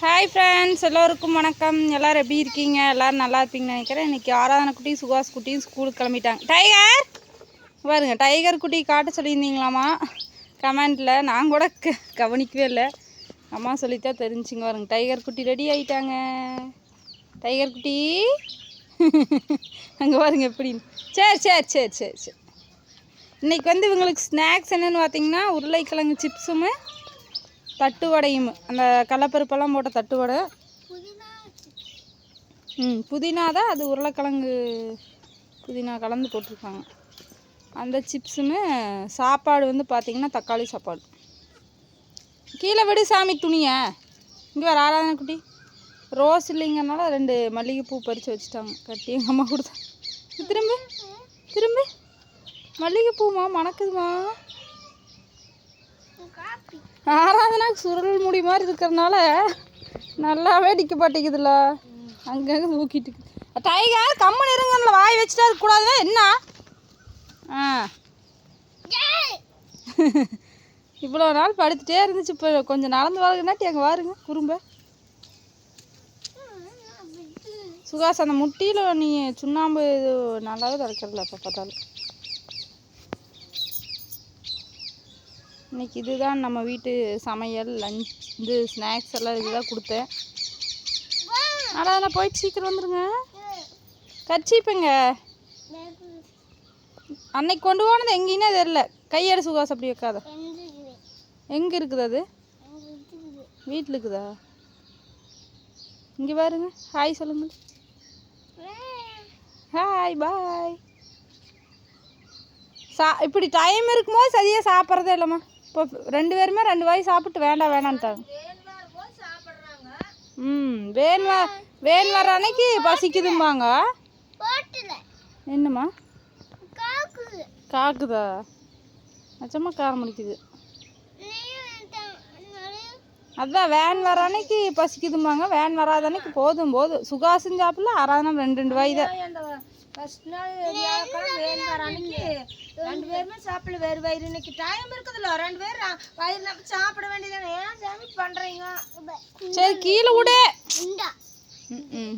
Hi friends எல்லோருக்கும் வணக்கம். எல்லோரும் எப்படி இருக்கீங்க? எல்லோரும் நல்லா இருப்பீங்கன்னு நினைக்கிறேன். இன்றைக்கி ஆராதனை குட்டி சுகாஸ் குட்டியும் ஸ்கூலுக்கு கிளம்பிட்டாங்க. டைகர் பாருங்க டைகர் குட்டி காட்ட சொல்லியிருந்தீங்களாம்மா கமெண்டில் நான் கூட க கவனிக்கவே இல்லை. அம்மா சொல்லித்தான் தெரிஞ்சுங்க. பாருங்க டைகர் குட்டி ரெடி ஆகிட்டாங்க டைகர் குட்டி? அங்கே பாருங்க எப்படின்னு சரி சரி சரி சரி சரி. இன்றைக்கி வந்து இவங்களுக்கு ஸ்நாக்ஸ் என்னென்னு பார்த்தீங்கன்னா உருளைக்கிழங்கு சிப்ஸுமு தட்டு வடையும் அந்த கடலப்பருப்பெல்லாம் போட்ட தட்டு வடை ம் புதினா தான் அது உருளைக்கிழங்கு புதினா கலந்து போட்டிருக்காங்க. அந்த சிப்ஸுமே சாப்பாடு வந்து பார்த்திங்கன்னா தக்காளி சாப்பாடு. கீழே விடு சாமி துணியை. இங்கே வர ஆராதனை குட்டி. ரோஸ் இல்லைங்கனால ரெண்டு மல்லிகைப்பூ பறித்து வச்சுட்டாங்க. கட்டி எங்கள் அம்மா கொடுத்தாங்க திரும்ப திரும்ப. மல்லிகைப்பூமா மணக்குதுமா? ஆராதனாக்கு சுருள் முடி மாதிரி இருக்கிறனால நல்லாவே டிக்க மாட்டேங்குதுல்ல அங்கங்கே தூக்கிட்டு டைகர் கம்மன் இருங்கன்னு வாய் வச்சுட்டா இருக்கக்கூடாது என்ன? ஆ. இவ்வளோ நாள் படுத்துட்டே இருந்துச்சு. இப்போ கொஞ்சம் நடந்து வாழ்கிறனாட்டி அங்கே வாருங்க குறும்ப. சுகாஸ் அந்த முட்டியில் நீ சுண்ணாம்பு இது நல்லாவே திறக்கிறதில்ல இப்போ பார்த்தாலும். இன்னைக்கு இதுதான் நம்ம வீட்டு சமையல் லஞ்ச் இது ஸ்நாக்ஸ் எல்லாம் இதுதான் கொடுத்தேன். ஆனால் அதில் போயிட்டு சீக்கிரம் வந்துருங்க. கர்ச்சீப்புங்க. அன்னைக்கு கொண்டு போனது எங்கேயுமே தெரில கையெடு சுகாஸ் அப்படி வைக்காத. எங்கே இருக்குது அது? வீட்டில் இருக்குதா இங்கே பாருங்க. ஹாய் சொல்லுங்க. ஹாய் பாய் சா இப்படி டைம் இருக்கும்போது சரியாக சாப்பிட்றதே இல்லைம்மா. இப்போ ரெண்டு பேருமே ரெண்டு வாய் சாப்பிட்டு வேண்டாம் வேணான்ட்டாங்க ம் வேன் வ வேன் வர அன்னைக்கு பசிக்குதும்பாங்க. என்னம்மா? காக்குதா. நிச்சயமா காரம் முடிக்குது அதான் வேன் வர அன்னைக்கு பசிக்குதும்பாங்க. வேன் வராத அன்னைக்கு போதும் போதும். சுகாசம் சாப்பிடல ஆறாதனம் ரெண்டு ரெண்டு வாய் தான். ஃபர்ஸ்ட் நாள் வியாழக்கிழமை வேன் வர அன்னைக்கு ரெண்டு பேருமே சாப்பிடல. வேறு வயிறு இன்னைக்கு டைம் இருக்குதுல்ல. ரெண்டு பேர் வயிறு நம்ம சாப்பிட வேண்டியதானே ஏன் சாமி பண்றீங்க? சரி கீழே விடு.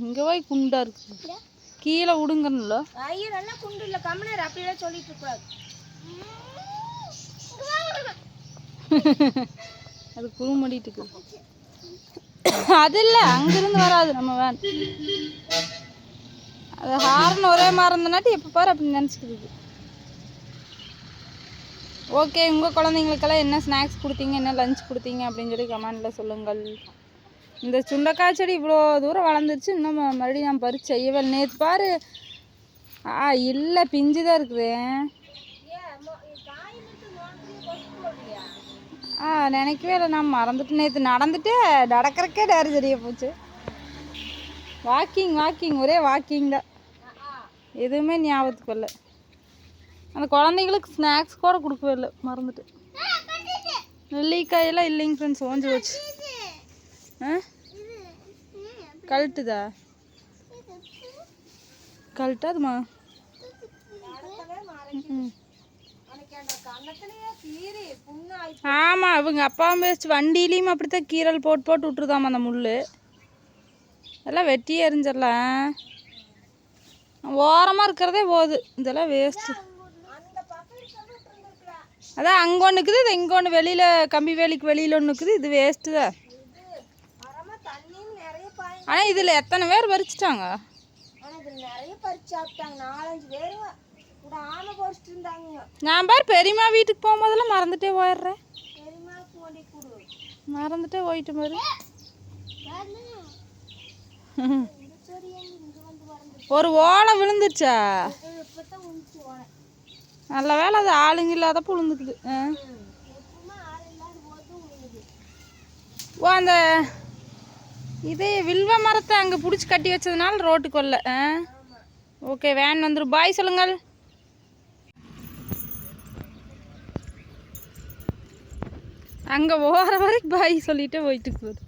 இங்கே போய் குண்டா இருக்கு. கீழே விடுங்கன்னுல வயிறு என்ன குண்டு இல்லை. கம்மனர் அப்படியெல்லாம் சொல்லிட்டு இருக்கூடாது அது குறுமடிட்டு இருக்கு அது இல்லை அங்கிருந்து வராது நம்ம வேன் அது ஹார்ன் ஒரே மாதிரி இருந்தனாட்டி எப்போ பாரு அப்படி நினச்சிக்கிது ஓகே உங்கள் குழந்தைங்களுக்கெல்லாம் என்ன ஸ்நாக்ஸ் கொடுத்தீங்க என்ன லஞ்ச் கொடுத்தீங்க அப்படின்னு சொல்லி கமெண்டில் சொல்லுங்கள். இந்த சுண்டைக்காய் செடி இவ்வளோ தூரம் வளர்ந்துருச்சு இன்னும் மறுபடியும் நான் பறிச்சு செய்யவே நேற்று பாரு. ஆ இல்லை பிஞ்சு தான் இருக்குது. ஆ நினைக்கவே இல்லை நான் மறந்துட்டு நேற்று நடந்துட்டு நடக்கிறக்கே டேரி செடியை போச்சு. வாக்கிங் வாக்கிங் ஒரே வாக்கிங் தான். எதுவுமே ஞாபகத்துக்கு இல்லை அந்த குழந்தைங்களுக்கு ஸ்நாக்ஸ் கூட கொடுக்கவே இல்லை. மறந்துட்டு. நெல்லிக்காயெல்லாம் இல்லைங்க ஃப்ரெண்ட்ஸ் ஓஞ்சி போச்சு. ஆ? கழட்டுதா? கழட்டாதுமா? ஆமாம் அவங்க அப்பாவும் பேசிட்டு வண்டியிலையும் அப்படித்தான் கீரல் போட்டு போட்டு விட்டுருதாமா அந்த முள் எல்லாம் வெட்டியே எரிஞ்சிடலாம் ஓரமாக இருக்கிறதே போகுது இதெல்லாம் வேஸ்ட்டு அதான் அங்கே ஒன்று இருக்குது இது இங்கே ஒன்று வெளியில் கம்பி வேலிக்கு வெளியில் ஒன்று இருக்குது இது வேஸ்ட்டு தான். ஆனால் இதில் எத்தனை பேர் பறிச்சிட்டாங்க? நான் பாரு பெரியம்மா வீட்டுக்கு போகும்போதெல்லாம் மறந்துட்டே போயிடுறேன். மறந்துட்டே போயிட்டு பாரு. ஒரு ஓலை விழுந்துருச்சா? நல்ல வேலை அது ஆளுங்க இல்லாதப்போ விழுந்துக்குது. ஆ. ஓ அந்த இது வில்வ மரத்தை அங்கே பிடிச்சி கட்டி வச்சதுனால ரோட்டுக்கு வரல ஆ. ஓகே வேன் வந்துடும் பாய் சொல்லுங்கள். அங்கே ஓர வரைக்கும் பாய் சொல்லிட்டு போயிட்டு போகுது